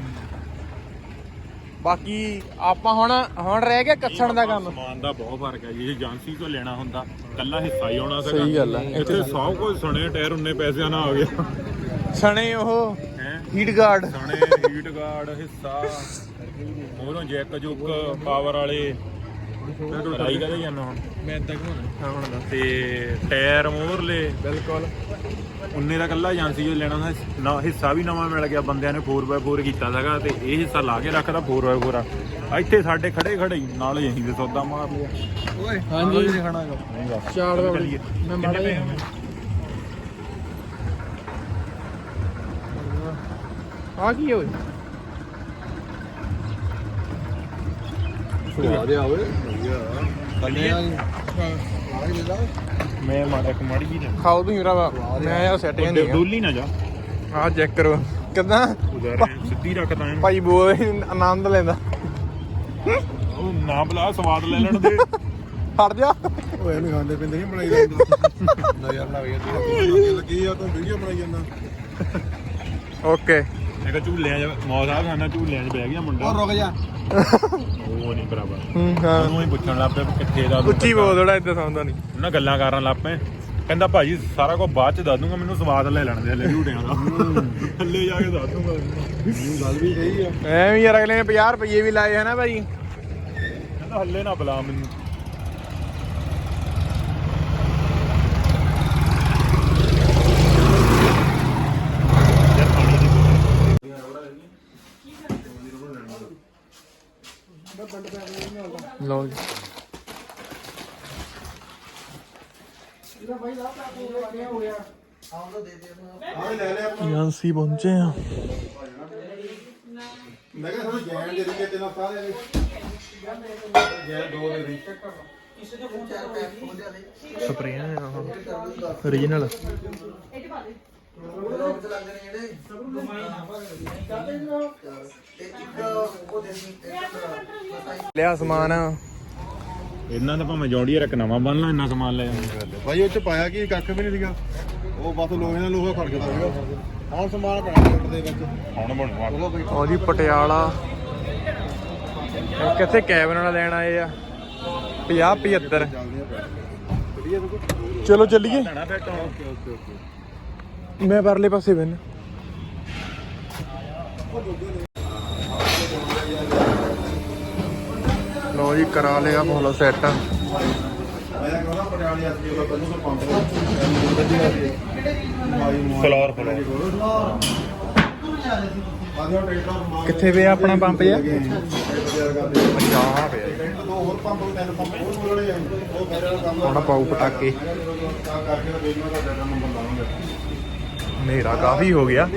ਬਾਕੀ ਆਪਾਂ ਹੁਣ ਹੁਣ ਰਹਿ ਗਿਆ ਕੱਸਣ ਦਾ ਕੰਮ। ਸਮਾਨ ਦਾ ਬਹੁਤ ਫ਼ਰਕ ਹੈ ਜੀ ਜੇ ਏਜੰਸੀ ਤੋਂ ਲੈਣਾ ਹੁੰਦਾ ਕੱਲਾ ਹਿੱਸਾ ਹੀ ਆਉਣਾ ਸੀਗਾ। ਸਹੀ ਗੱਲ ਹੈ। ਇੱਥੇ ਸਭ ਕੁਝ ਸਣੇ ਟਾਇਰ ਉਨੇ ਪੈਸਿਆਂ ਨਾਲ ਆ ਗਿਆ। ਸਣੇ ਉਹ ਹੀਟ ਗਾਰਡ ਸਣੇ ਹੀਟ ਗਾਰਡ ਹਿੱਸਾ ਮੋਰੋਂ ਜੈਕ ਜੁਕ ਪਾਵਰ ਵਾਲੇ। ਲੜਾਈ ਕਦੇ ਜਾਣਾ ਹੁਣ? ਮੈਂ ਇਦਾਂ ਘੁਮਾਉਣਾ ਹੁਣ ਦਾ ਤੇ ਟਾਇਰ ਮੋਰਲੇ ਬਿਲਕੁਲ। ਉਨੇ ਦਾ ਕੱਲਾ ਏਜੰਸੀ ਜੋ ਲੈਣਾ ਸੀ ਨਾ ਹਿੱਸਾ ਵੀ ਨਵਾਂ ਮਿਲ ਗਿਆ ਬੰਦਿਆਂ ਨੇ 4x4 ਕੀਤਾ ਸੀਗਾ ਤੇ ਇਹ ਹਿੱਸਾ ਲਾ ਕੇ ਰੱਖਦਾ 4x4 ਆ। ਇੱਥੇ ਸਾਡੇ ਖੜੇ ਖੜੇ ਹੀ ਨਾਲ ਹੀ ਅਸੀਂ ਤੇ ਸੌਦਾ ਮਾਰ ਲਿਆ। ਓਏ ਹਾਂਜੀ। ਖਾਣਾ ਹੈਗਾ। ਚਾਰ ਦਾ ਚੱਲੀਏ। ਮੈਂ ਮਾੜਾ ਕਿੰਨੇ ਜਿਹਾ ਆ। ਕੀ ਹੋਏ ਸਵਾਦ ਆ ਓਏ। ਵਧੀਆ ਮੈਂ ਮਾੜਾ ਇੱਕ ਮਾੜੀ ਜੀ ਖਾਓ ਤੁਸੀਂ ਭਰਾਵਾ। ਮੈਂ ਆ ਸੈਟ ਨਹੀਂ ਆ। ਡੋਲੀ ਨਾ ਜਾ। ਆਹ ਚੈੱਕ ਕਰੋ। ਕਿਦਾਂ? ਉਧਰ ਸਿੱਧੀ ਰੱਖਦਾ ਇਹਨੂੰ। ਭਾਈ ਬੋਲ ਆਨੰਦ ਲੈਂਦਾ। ਉਹ ਨਾ ਬਲਾ ਸਵਾਦ ਲੈ ਲੈਣ ਦੇ। ਹਟ ਜਾ। ਓਏ ਨਹੀਂ ਖਾਂਦੇ ਪਿੰਦੇ ਨਹੀਂ ਬਣਾਈ ਜਾਂਦਾ। ਨਾ ਯਾਰ ਲੱਗ ਜਾਂਦੀ ਲੱਗੀ ਆ ਤੂੰ ਵੀਡੀਓ ਬਣਾਈ ਜਾਂਦਾ। ਓਕੇ ਮੈਂ ਕਿਹਾ ਝੂਲਿਆਂ ਝੂਲਿਆਂ 'ਚ ਬਹਿ ਗਿਆ ਮੁੰਡਾ। ਉਹ ਰੁਕ ਜਾ। ਉਹ ਨਹੀਂ ਬਰਾਬਰ ਹੂੰ ਹਾਂ। ਉਹਨੂੰ ਹੀ ਪੁੱਛਣ ਲੱਗ ਪਿਆ ਵੀ ਕਿੱਥੇ ਦਾ ਉੱਚੀ ਬੋਲ ਥੋੜਾ ਇੱਦਾਂ ਸੁਣਦਾ ਨਹੀਂ ਉਹਨਾਂ ਗੱਲਾਂ ਕਰਨ ਲੱਗ ਪਏ। ਕਹਿੰਦਾ ਭਾਜੀ ਸਾਰਾ ਕੁਝ ਬਾਅਦ ਚ ਦੱਸ ਦੂੰਗਾ ਮੈਨੂੰ ਸਵਾਦ ਲੈ ਲੈਣ ਦੇ ਹਲੇ ਝੂਟਿਆਂ ਦਾ। ਥੱਲੇ ਜਾ ਕੇ ਦੱਸ ਦੂੰਗਾ। ਗੱਲ ਵੀ ਸਹੀ ਆ। ਐਵੇਂ ਯਾਰ ਅਗਲੇ ਨੇ 50 ਰੁਪਏ ਵੀ ਲਾਏ ਹਨਾ ਭਾਈ? ਕਹਿੰਦਾ ਹੱਲੇ ਨਾ ਬੁਲਾ ਮੈਨੂੰ। ਲਓ ਜੀ। ਆਹ ਲੈ ਲੈ ਆਪਾਂ। ਏਜੰਸੀ ਪਹੁੰਚੇ ਆ। ਮੈਂ ਕਿਹਾ ਤੁਹਾਨੂੰ ਜੈਨ ਦੇ ਦਿੱਤੇ ਤੈਨੂੰ ਸਾਰੇ ਨੇ ਜੈਨ ਦੋ ਦੇ ਦੇ। ਸਪਰੇਆਂ ਲਿਆ ਸਮਾਨ। ਇਹਨਾਂ ਦਾ ਭਾਵੇਂ ਜੌਂਡੀਅਰ ਇੱਕ ਨਵਾਂ ਬਣ ਲਾ ਇੰਨਾ ਸਮਾਨ ਲੈ ਜਾਂਦੇ ਭਾਈ ਉਹ ਚ ਪਾਇਆ ਕੀ ਕੱਖ ਵੀ ਨਹੀਂ ਸੀਗਾ। ਉਹ ਬਸ ਲੋਹੇ ਨਾਲ ਲੋਹਾ ਖੜਕਦਾ ਸੀਗਾ। ਹੁਣ ਸਮਾਨ ਪੈਣਾ ਟੁੱਟ ਦੇ ਵਿੱਚ। ਹੁਣ ਬਣਵਾ। ਉਹ ਜੀ ਪਟਿਆਲਾ। ਇਹ ਕਿੱਥੇ ਕੈਬਨ ਵਾਲਾ ਲੈਣ ਆਏ ਆ? 50 75 ਚੱਲਦੀਆਂ ਪੈ ਵਧੀਆ ਦੇਖੋ ਚਲੋ ਚੱਲੀਏ। ਲੈਣਾ ਫਿਰ ਤਾਂ। Okay okay okay. ਮੈਂ ਪਰਲੇ ਪਾਸੇ ਬੈਨ ਲੋ ਜੀ ਕਰਾ ਲਿਆ ਫੋਲੋ ਸੈੱਟ ਫਲੋਰ ਕਿੱਥੇ ਪਿਆ ਆਪਣਾ ਪੰਪ ਜਿਹਾ? ਅੱਛਾ ਪਿਆ। ਦੋ ਹੋਰ ਪੰਪ ਤਿੰਨ ਪੰਪ ਹੋਰ ਬੋਲਣੇ ਆ ਉਹ ਮੇਰੇ ਨਾਲ ਕੰਮ ਹੁਣ ਪਾਉ ਪਟਾਕੇ ਤਾਂ ਕਰਕੇ ਵੇਚਣਾ ਦਾ ਡਾਟਾ ਨੰਬਰ ਲਾਵਾਂਗੇ ਹਨੇਰਾ ਕਾਫੀ ਹੋ ਗਿਆ।